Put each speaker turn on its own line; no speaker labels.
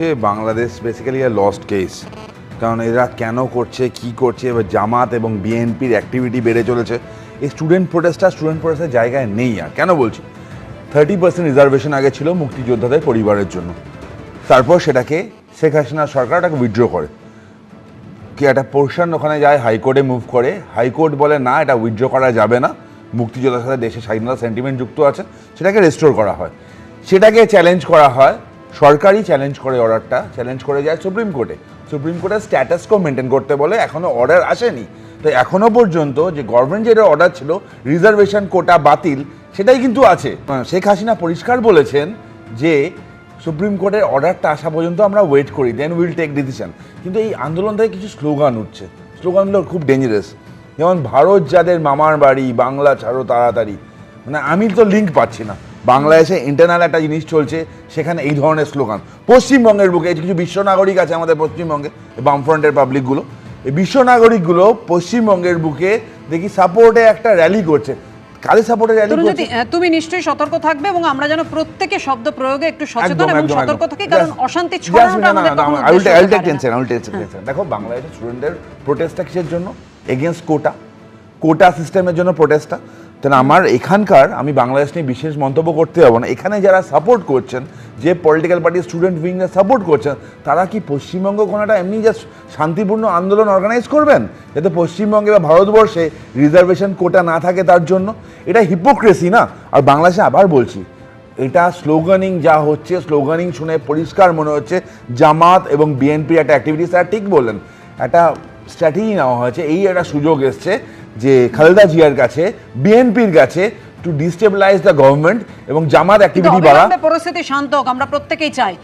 Bangladesh basically lost case কারণ এরা কেন করছে, কি করছে, এবার জামাত এবং বিএনপির অ্যাক্টিভিটি বেড়ে চলেছে। এই স্টুডেন্ট প্রোটেস্টটা স্টুডেন্ট প্রোটেস্টের জায়গায় নেই আর। কেন বলছি? থার্টি পার্সেন্ট রিজার্ভেশন আগে ছিল মুক্তিযোদ্ধাদের পরিবারের জন্য। তারপর সেটাকে শেখ হাসিনার সরকার ওটাকে উইথড্র করে। কি একটা পোর্শন ওখানে যায়, হাইকোর্টে মুভ করে। হাইকোর্ট বলে, না, এটা উইথড্র করা যাবে না। মুক্তিযোদ্ধার সাথে দেশের স্বাধীনতা সেন্টিমেন্ট যুক্ত আছে। সেটাকে রেস্টোর করা হয়। সেটাকে চ্যালেঞ্জ করা হয় সরকারই চ্যালেঞ্জ করে অর্ডারটা চ্যালেঞ্জ করে যায় সুপ্রিম কোর্টে সুপ্রিম কোর্টের স্ট্যাটাসকো মেনটেন করতে বলে এখনও অর্ডার আসেনি। তো এখনও পর্যন্ত যে গভর্নমেন্ট যেটা অর্ডার ছিল রিজার্ভেশন কোটা বাতিল, সেটাই কিন্তু আছে। শেখ হাসিনা পরিষ্কার বলেছেন যে সুপ্রিম কোর্টের অর্ডারটা আসা পর্যন্ত আমরা ওয়েট করি দেন উইল টেক ডিসিশন কিন্তু এই আন্দোলন থেকে কিছু স্লোগান উঠছে। স্লোগানগুলো খুব ডেঞ্জারাস যেমন, ভারত যাদের মামার বাড়ি, বাংলা ছাড়ো তাড়াতাড়ি। মানে আমি তো লিঙ্ক পাচ্ছি না। বাংলাদেশে ইন্টারনাল একটা জিনিস চলছে সেখানে এই ধরনের স্লোগান পশ্চিমবঙ্গের বুকে কিছু বিশ্ব নাগরিক আছে আমাদের পশ্চিমবঙ্গে বামফ্রন্টের পাবলিকগুলো এই বিশ্ব নাগরিকগুলো পশ্চিমবঙ্গের বুকে দেখি সাপোর্টে একটা র্যালি করছে। কালি সাপোর্টে র্যালি করছে?
তুমি নিশ্চয়ই সতর্ক থাকবে এবং আমরা যেন প্রত্যেকে শব্দ প্রয়োগে একটু সচেতন এবং সতর্ক থাকি কারণ অশান্তি ছড়ানোটা আমাদের কখনো।
দেখো বাংলাদেশের স্টুডেন্টদের প্রোটেস্টটা কিসের জন্য? এগেনস্ট কোটা কোটা সিস্টেমের জন্য প্রোটেস্টটা তাহলে আমার এখানকার, আমি বাংলাদেশ নিয়ে বিশেষ মন্তব্য করতে যাব না। এখানে যারা সাপোর্ট করছেন, যে পলিটিক্যাল পার্টি স্টুডেন্ট উইংরা সাপোর্ট করছেন, তারা কি পশ্চিমবঙ্গ কোনোটা এমনি জাস্ট শান্তিপূর্ণ আন্দোলন অর্গানাইজ করবেন? যাতে পশ্চিমবঙ্গে বা ভারতবর্ষে রিজার্ভেশন কোটা না থাকে তার জন্য? এটা হিপোক্রেসি না? আর বাংলাদেশে আবার বলছি, এটা স্লোগানিং যা হচ্ছে স্লোগানিং শুনে পরিষ্কার মনে হচ্ছে জামাত এবং বিএনপি একটা অ্যাক্টিভিটিস তারা ঠিক বললেন, একটা স্ট্র্যাটেজি নেওয়া হয়েছে, এই একটা সুযোগ এসছে যে খালেদা জিয়ার কাছে বিএনপির কাছে টু ডিস্টেবিলাইজ দ্য গভর্নমেন্ট এবং জামাত অ্যাক্টিভিটি বাড়া।
পরিস্থিতি শান্ত হোক আমরা প্রত্যেকেই চাই।